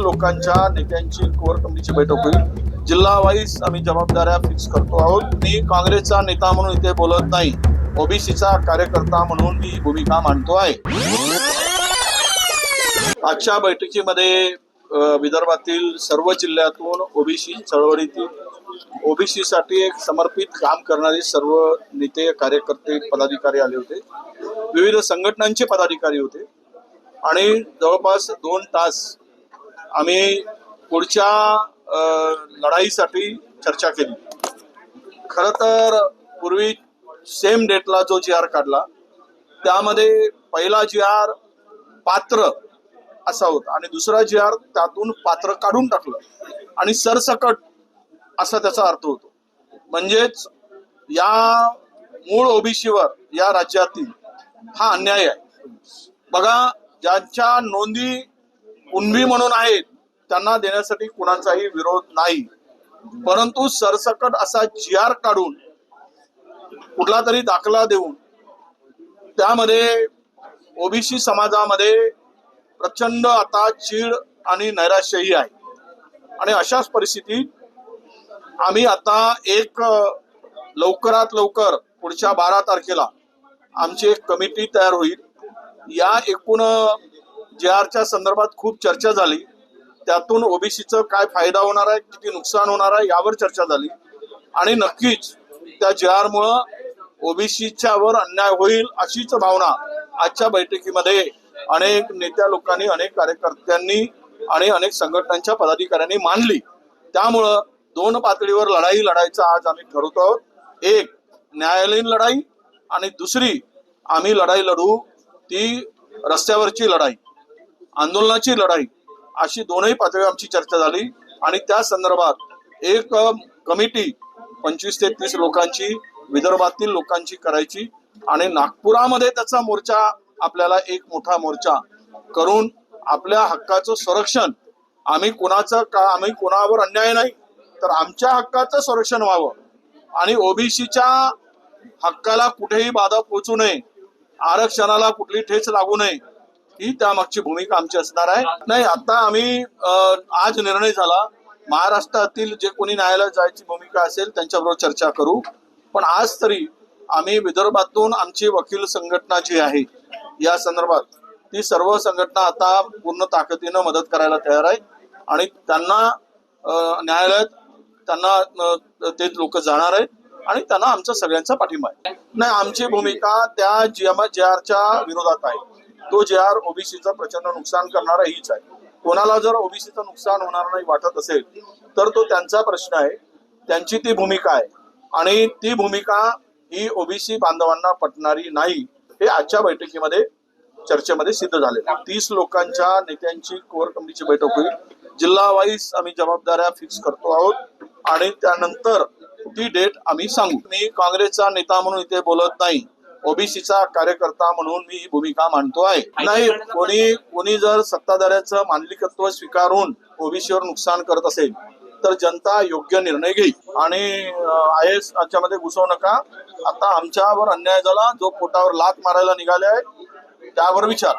लोकांच्या नेत्यांची कोर कमिटीची बैठक होईल. जिल्हा वाईज आम्ही जबाबदाऱ्या फिक्स करतो आहोत. मी काँग्रेसचा नेता म्हणून इथे बोलत नाही. ओबीसीचा कार्यकर्ता म्हणून मी भूमिका मांडतो आहे. आजच्या बैठकीमध्ये विदर्भातील सर्व जिल्ह्यातून ओबीसी चळवळीतील ओबीसीसाठी एक समर्पित काम करणारे सर्व नेते कार्यकर्ते पदाधिकारी आले होते. विविध संघटनांचे पदाधिकारी होते. आणि जवळपास दोन तास आम्ही पुढच्या लढाईसाठी चर्चा केली. खर तर पूर्वी सेम डेटला जो जी आर काढला त्यामध्ये पहिला जी आर पात्र असा होता आणि दुसरा जी आर त्यातून पात्र काढून टाकलं आणि सरसकट असा त्याचा अर्थ होतो. म्हणजेच या मूळ ओबीसीवर या राज्यातील हा अन्याय आहे. बघा ज्यांच्या नोंदी कुणबी म्हणून आहेत त्यांना देण्यासाठी कुणाचाही विरोध नाही. परंतु सरसकट असा जी आर काढून कुठला तरी दाखला देऊन त्यामध्ये ओबीसी समाजामध्ये प्रचंड आता चीड आणि नैराश्यही आहे. आणि अशाच परिस्थितीत आम्ही आता एक लवकरात लवकर पुढच्या बारा तारखेला आमची एक कमिटी तयार होईल. या एकूण जे आरच्या संदर्भात खूप चर्चा झाली. त्यातून ओबीसीचं काय फायदा होणार आहे किती नुकसान होणार आहे यावर चर्चा झाली. आणि नक्कीच त्या जे आरमुळं ओबीसीच्या वर अन्याय होईल अशीच भावना आजच्या बैठकीमध्ये अनेक नेत्या लोकांनी अनेक कार्यकर्त्यांनी आणि अनेक संघटनांच्या पदाधिकाऱ्यांनी मानली त्यामुळं दोन पातळीवर लढाई लढायचं आज आम्ही ठरवतो आहोत. एक न्यायालयीन लढाई आणि दुसरी आम्ही लढाई लढू ती रस्त्यावरची लढाई. आंदोलनाची लढाई. अशी दोनही पातळी आमची चर्चा झाली आणि त्या संदर्भात एक कमिटी पंचवीस ते तीस लोकांची विदर्भातील लोकांची करायची आणि नागपुरामध्ये त्याचा मोर्चा आपल्याला एक मोठा मोर्चा करून आपल्या हक्काचं संरक्षण. आम्ही कोणाचं का आम्ही कोणावर अन्याय नाही तर आमच्या हक्काचं संरक्षण व्हावं. आणि ओबीसीच्या हक्काला कुठेही बाधा पोचू नये आरक्षणाला कुठली ठेच लागू नये ही त्यामागची भूमिका आमची असणार आहे. नाही आता आम्ही आज निर्णय झाला. महाराष्ट्रातील जे कोणी न्यायालयात जायची भूमिका असेल त्यांच्याबरोबर चर्चा करू. पण आज तरी आम्ही विदर्भातून आमची वकील संघटना जी आहे या संदर्भात ती सर्व संघटना आता पूर्ण ताकदीनं मदत करायला तयार आहे. आणि त्यांना न्यायालयात त्यांना ते लोक जाणार आहेत आणि त्यांना आमचा सगळ्यांचा पाठिंबा आहे. नाही आमची भूमिका त्या जी एम जे आरच्या विरोधात आहे. तो जे आर ओबीसीचं प्रचंड नुकसान करणारा हीच आहे. कोणाला जर ओबीसीचं नुकसान होणार नाही वाटत असेल तर तो त्यांचा प्रश्न आहे. त्यांची ती भूमिका आहे. आणि ती भूमिका ही ओबीसी बांधवांना पटणारी नाही हे आजच्या बैठकीमध्ये चर्चेमध्ये सिद्ध झाले तीस लोकांच्या नेत्यांची कोर कमिटीची बैठक होईल. जिल्हा वाईज आम्ही जबाबदाऱ्या फिक्स करतो आहोत. आणि त्यानंतर ती डेट आम्ही सांगू. मी काँग्रेसचा नेता म्हणून इथे बोलत नाही. ओबीसीचा कार्यकर्ता म्हणून मी ही भूमिका मांडतो आहे. नाही कोणी कोणी जर सत्ताधाऱ्याचं मांडलिकत्व स्वीकारून ओबीसीवर नुकसान करत असेल तर जनता योग्य निर्णय घेईल. आणि आय एस याच्यामध्ये घुसवू नका. आता आमच्यावर अन्याय झाला जो पोटावर लात मारायला निघाले आहे त्यावर विचार.